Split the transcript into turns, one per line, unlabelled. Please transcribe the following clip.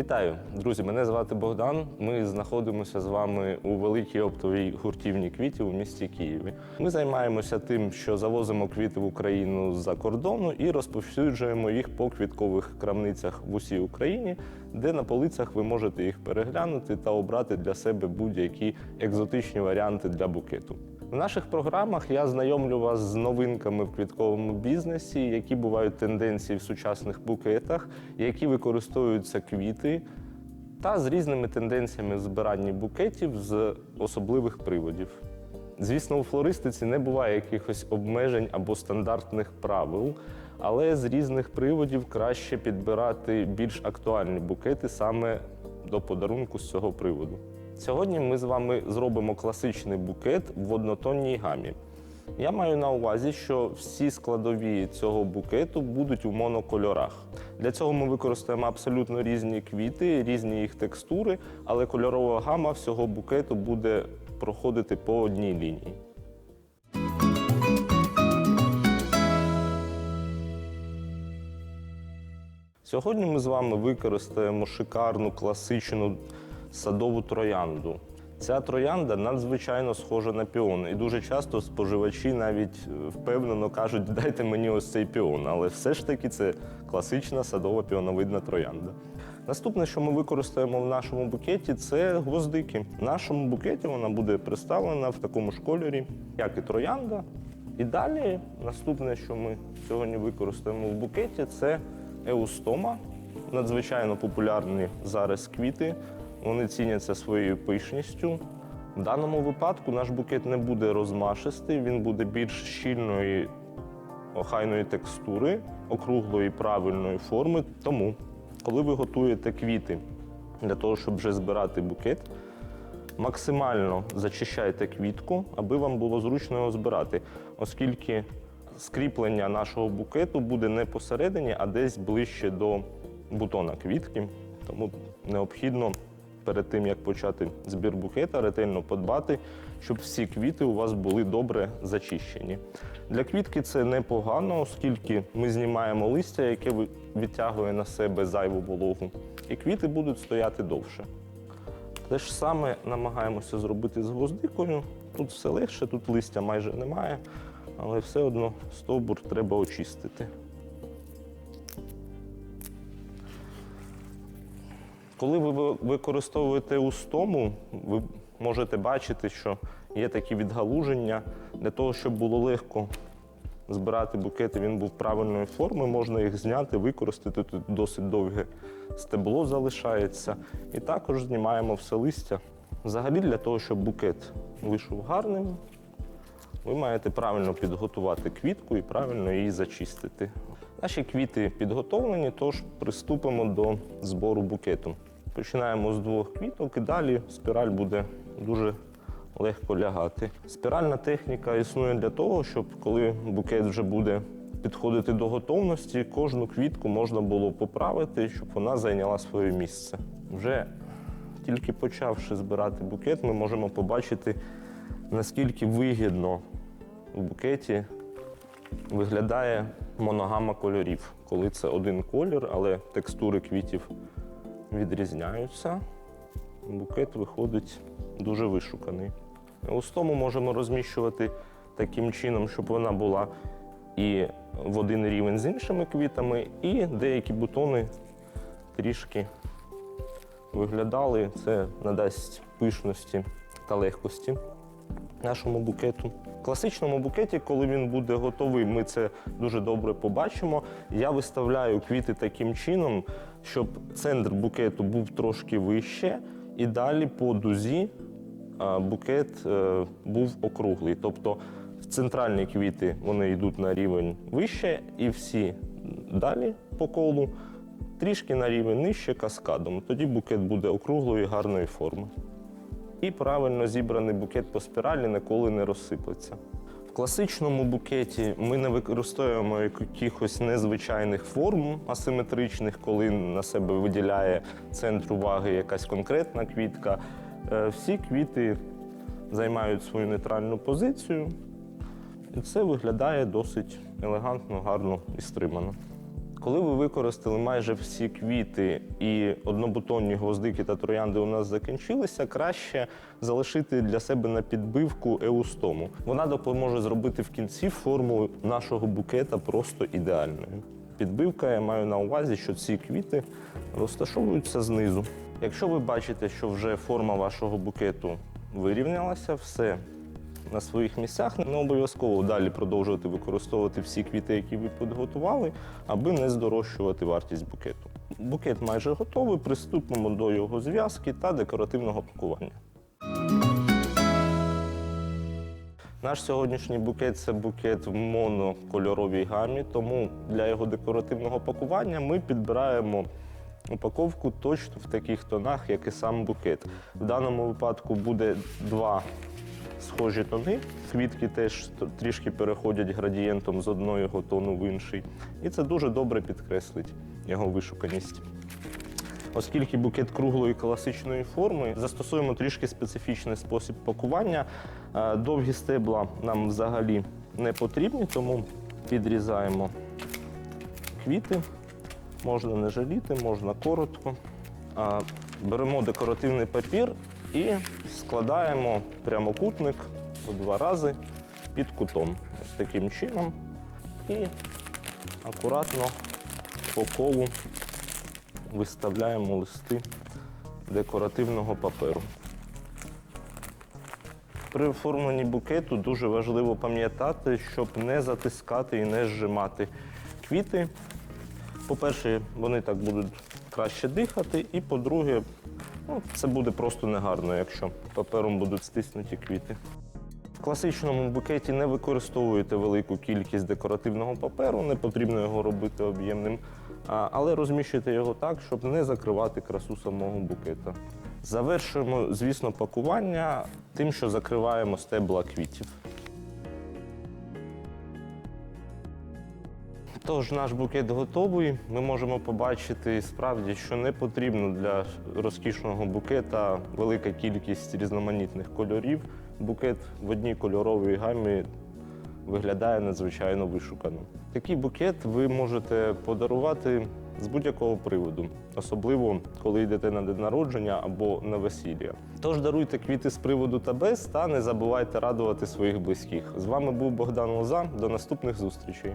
Вітаю, друзі! Мене звати Богдан. Ми знаходимося з вами у великій оптовій гуртівні квітів у місті Києві. Ми займаємося тим, що завозимо квіти в Україну з-за кордону і розповсюджуємо їх по квіткових крамницях в усій Україні, де на полицях ви можете їх переглянути та обрати для себе будь-які екзотичні варіанти для букету. В наших програмах я знайомлю вас з новинками в квітковому бізнесі, які бувають тенденції в сучасних букетах, які використовуються квіти, та з різними тенденціями в збиранні букетів з особливих приводів. Звісно, у флористиці не буває якихось обмежень або стандартних правил, але з різних приводів краще підбирати більш актуальні букети саме до подарунку з цього приводу. Сьогодні ми з вами зробимо класичний букет в однотонній гамі. Я маю на увазі, що всі складові цього букету будуть у монокольорах. Для цього ми використаємо абсолютно різні квіти, різні їх текстури, але кольорова гама всього букету буде проходити по одній лінії. Сьогодні ми з вами використаємо шикарну класичну садову троянду. Ця троянда надзвичайно схожа на піон, і дуже часто споживачі навіть е, впевнено кажуть, дайте мені ось цей піон. Але все ж таки це класична садова піоновидна троянда. Наступне, що ми використаємо в нашому букеті, це гвоздики. В нашому букеті вона буде представлена в такому ж кольорі, як і троянда. І далі наступне, що ми сьогодні використаємо в букеті, це еустома. Надзвичайно популярні зараз квіти. Вони ціняться своєю пишністю. В даному випадку наш букет не буде розмашистий, він буде більш щільної, охайної текстури, округлої правильної форми. Тому, коли ви готуєте квіти для того, щоб вже збирати букет, максимально зачищайте квітку, аби вам було зручно його збирати, оскільки скріплення нашого букету буде не посередині, а десь ближче до бутона квітки. Тому необхідно перед тим, як почати збір букета, ретельно подбати, щоб всі квіти у вас були добре зачищені. Для квітки це непогано, оскільки ми знімаємо листя, яке відтягує на себе зайву вологу, і квіти будуть стояти довше. Те ж саме намагаємося зробити з гвоздикою. Тут все легше, тут листя майже немає, але все одно стовбур треба очистити. Коли ви ви- використовуєте устому, ви можете бачити, що є такі відгалуження. Для того, щоб було легко збирати букети, він був правильної форми, можна їх зняти, використати. Тут досить довге стебло залишається. І також знімаємо все листя. Взагалі, для того, щоб букет вийшов гарним, ви маєте правильно підготувати квітку і правильно її зачистити. Наші квіти підготовлені, тож приступимо до збору букету. Починаємо з двох квіток і далі спіраль буде дуже легко лягати. Спіральна техніка існує для того, щоб коли букет вже буде підходити до готовності, кожну квітку можна було поправити, щоб вона зайняла своє місце. Вже тільки почавши збирати букет, ми можемо побачити, наскільки вигідно в букеті виглядає моногама кольорів, коли це один колір, але текстури квітів відрізняються. Букет виходить дуже вишуканий. Устому можемо розміщувати таким чином, щоб вона була і в один рівень з іншими квітами, і деякі бутони трішки виглядали. Це надасть пишності та легкості нашому букету. В класичному букеті, коли він буде готовий, ми це дуже добре побачимо. Я виставляю квіти таким чином, щоб центр букету був трошки вище, і далі по дузі букет е, був округлий. Тобто центральні квіти вони йдуть на рівень вище, і всі далі по колу трішки на рівень нижче каскадом. Тоді букет буде округлої гарної форми. І правильно зібраний букет по спіралі ніколи не розсиплеться. Класичному букеті ми не використовуємо якихось незвичайних форм асиметричних, коли на себе виділяє центр уваги якась конкретна квітка. Е, Всі квіти займають свою нейтральну позицію, і це виглядає досить елегантно, гарно і стримано. Коли ви використали майже всі квіти і однобутонні гвоздики та троянди у нас закінчилися, краще залишити для себе на підбивку еустому. Вона допоможе зробити в кінці форму нашого букета просто ідеальною. Підбивка я маю на увазі, що ці квіти розташовуються знизу. Якщо ви бачите, що вже форма вашого букету вирівнялася, все на своїх місцях, не обов'язково далі продовжувати використовувати всі квіти, які ви підготували, аби не здорожчувати вартість букету. Букет майже готовий. Приступимо до його зв'язки та декоративного пакування. Наш сьогоднішній букет це букет в монокольоровій гамі, тому для його декоративного пакування ми підбираємо упаковку точно в таких тонах, як і сам букет. В даному випадку буде два схожі тони. Квітки теж трішки переходять градієнтом з одного тону в інший. І це дуже добре підкреслить його вишуканість. Оскільки букет круглої класичної форми, застосуємо трішки специфічний спосіб пакування. Е, Довгі стебла нам взагалі не потрібні, тому підрізаємо квіти. Можна не жаліти, можна коротко. Беремо декоративний папір і складаємо прямокутник у два рази під кутом. Ось таким чином. І акуратно по колу виставляємо листи декоративного паперу. При оформленні букету дуже важливо пам'ятати, щоб не затискати і не зжимати квіти. По-перше, вони так будуть краще дихати, і по-друге, ну, це буде просто негарно, якщо папером будуть стиснуті квіти. В класичному букеті не використовуєте велику кількість декоративного паперу, не потрібно його робити об'ємним, але розміщуйте його так, щоб не закривати красу самого букета. Завершуємо, звісно, пакування тим, що закриваємо стебла квітів. Тож наш букет готовий. Ми можемо побачити справді, що не потрібно для розкішного букета велика кількість різноманітних кольорів. Букет в одній кольоровій гамі виглядає надзвичайно вишукано. Такий букет ви можете подарувати з будь-якого приводу, особливо коли йдете на день народження або на весілля. Тож даруйте квіти з приводу та без, та не забувайте радувати своїх близьких. З вами був Богдан Лоза. До наступних зустрічей.